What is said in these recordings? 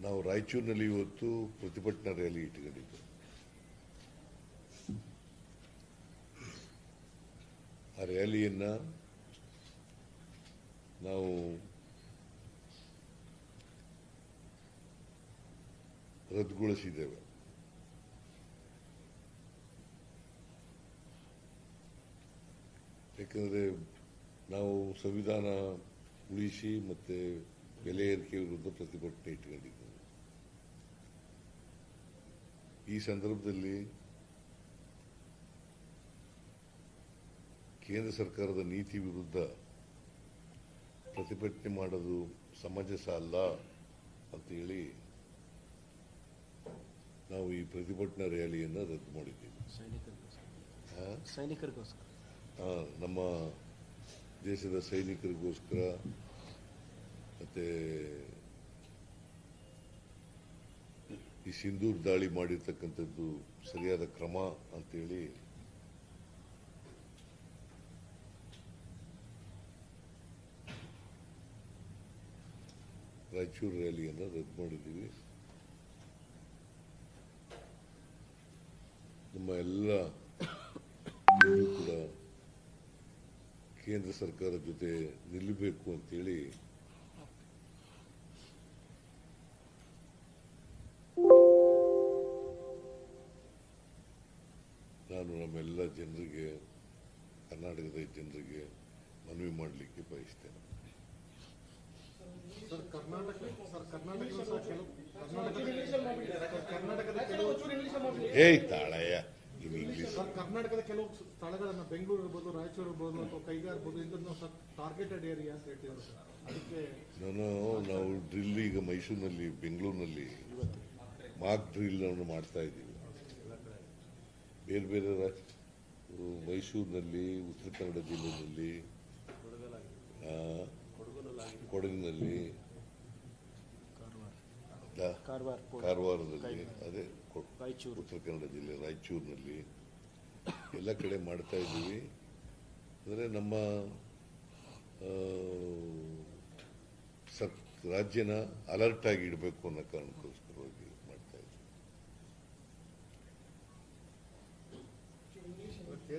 ನಾವು ರಾಯಚೂರಿನಲ್ಲಿ ಇವತ್ತು ಪ್ರತಿಭಟನಾ ರ್ಯಾಲಿ ಇಟ್ಕೊಂಡಿದ್ದು ಆ ರ್ಯಾಲಿಯನ್ನು ನಾವು ರದ್ದುಗೊಳಿಸಿದ್ದೇವೆ. ಯಾಕಂದರೆ ನಾವು ಸಂವಿಧಾನ ಉಳಿಸಿ ಮತ್ತೆ ಬೆಲೆ ಏರಿಕೆ ವಿರುದ್ಧ ಪ್ರತಿಭಟನೆ ಇಟ್ಕೊಂಡಿದ್ದೇವೆ ಈ ಸಂದರ್ಭದಲ್ಲಿ ಕೇಂದ್ರ ಸರ್ಕಾರದ ನೀತಿ ವಿರುದ್ಧ ಪ್ರತಿಭಟನೆ ಮಾಡೋದು ಸಮಂಜಸ ಅಲ್ಲ ಅಂತ ಹೇಳಿ ನಾವು ಈ ಪ್ರತಿಭಟನಾ ರ್ಯಾಲಿಯನ್ನು ರದ್ದು ಮಾಡಿದ್ದೀವಿ. ಸೈನಿಕರಿಗೋಸ್ಕರ. ನಮ್ಮ ದೇಶದ ಸೈನಿಕರಿಗೋಸ್ಕರ ಮತ್ತೆ ಈ ಸಿಂಧೂರ್ ದಾಳಿ ಮಾಡಿರ್ತಕ್ಕಂಥದ್ದು ಸರಿಯಾದ ಕ್ರಮ ಅಂತೇಳಿ ರಾಯಚೂರು ರ್ಯಾಲಿಯನ್ನು ರದ್ದು ಮಾಡಿದ್ದೀವಿ. ನಮ್ಮ ಎಲ್ಲ ಕೂಡ ಕೇಂದ್ರ ಸರ್ಕಾರದ ಜೊತೆ ನಿಲ್ಲಬೇಕು ಅಂತೇಳಿ ನಮ್ಮೆಲ್ಲ ಜನರಿಗೆ ಕರ್ನಾಟಕದ ಜನರಿಗೆ ಮನವಿ ಮಾಡಲಿಕ್ಕೆ ಬಯಸ್ತೇನೆ. ಸರ್ ಕರ್ನಾಟಕ ಸರ್ ಕರ್ನಾಟಕದ ಏಯ್ ತಾಳಯ್ಯ ಇಂಗ್ಲಿಷ್ ಸರ್ ಕರ್ನಾಟಕದ ಕೆಲವು ಸ್ಥಳಗಳನ್ನ ಬೆಂಗಳೂರು ಇರ್ಬೋದು ರಾಯಚೂರು ಇರ್ಬೋದು ಅಥವಾ ಕೈಗಾರ ಇರ್ಬೋದು ಸರ್ ಟಾರ್ಗೆಟೆಡ್ ಏರಿಯಾ ಅಂತ ಹೇಳ್ತಿದ್ದಾರೆ ಸರ್. ಅದಕ್ಕೆ ನಾನು ನಾವು ಡ್ರಿಲ್ ಈಗ ಮೈಸೂರಿನಲ್ಲಿ ಬೆಂಗಳೂರಿನಲ್ಲಿ ಮಾಕ್ ಡ್ರಿಲ್ ಅನ್ನು ಮಾಡ್ತಾ ಇದ್ದೀವಿ. ಬೇರೆ ಬೇರೆ ರಾ- ಮೈಸೂರಿನಲ್ಲಿ ಉತ್ತರ ಕನ್ನಡ ಜಿಲ್ಲೆಯಲ್ಲಿ ಕೊಡಗಿನಲ್ಲಿ ಕಾರವಾರದಲ್ಲಿ ಅದೇ ಉತ್ತರ ಕನ್ನಡ ಜಿಲ್ಲೆ ರಾಯಚೂರಿನಲ್ಲಿ ಎಲ್ಲ ಕಡೆ ಮಾಡ್ತಾ ಇದ್ದೀವಿ. ಅಂದರೆ ನಮ್ಮ ಸತ್ ಸರ್ ರಾಜ್ಯನ ಅಲರ್ಟ್ ಆಗಿ ಇಡಬೇಕು ಅನ್ನೋ ಕಾರಣಕ್ಕೋಸ್ಕರವಾಗಿ ಮಾಡ್ತಾ ಇದ್ದೀವಿ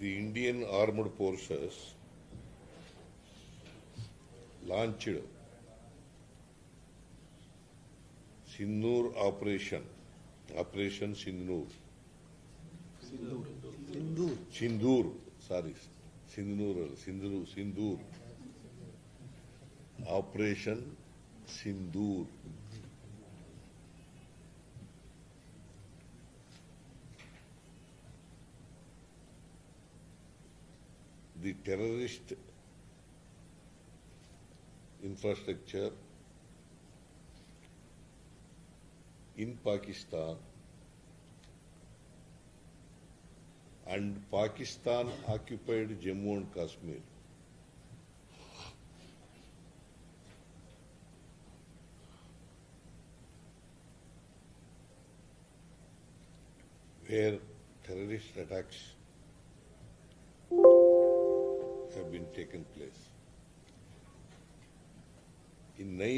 the Indian Armed Forces launched Sinnoor operation, Operation Sinnoor. Sindoor. Sindoor. Sindoor. Sorry, Sindoor. Sindoor. Sindoor. Operation Sindoor. The terrorist infrastructure in Pakistan and Pakistan occupied Jammu and Kashmir. Where terrorist attacks have been taken place. In nine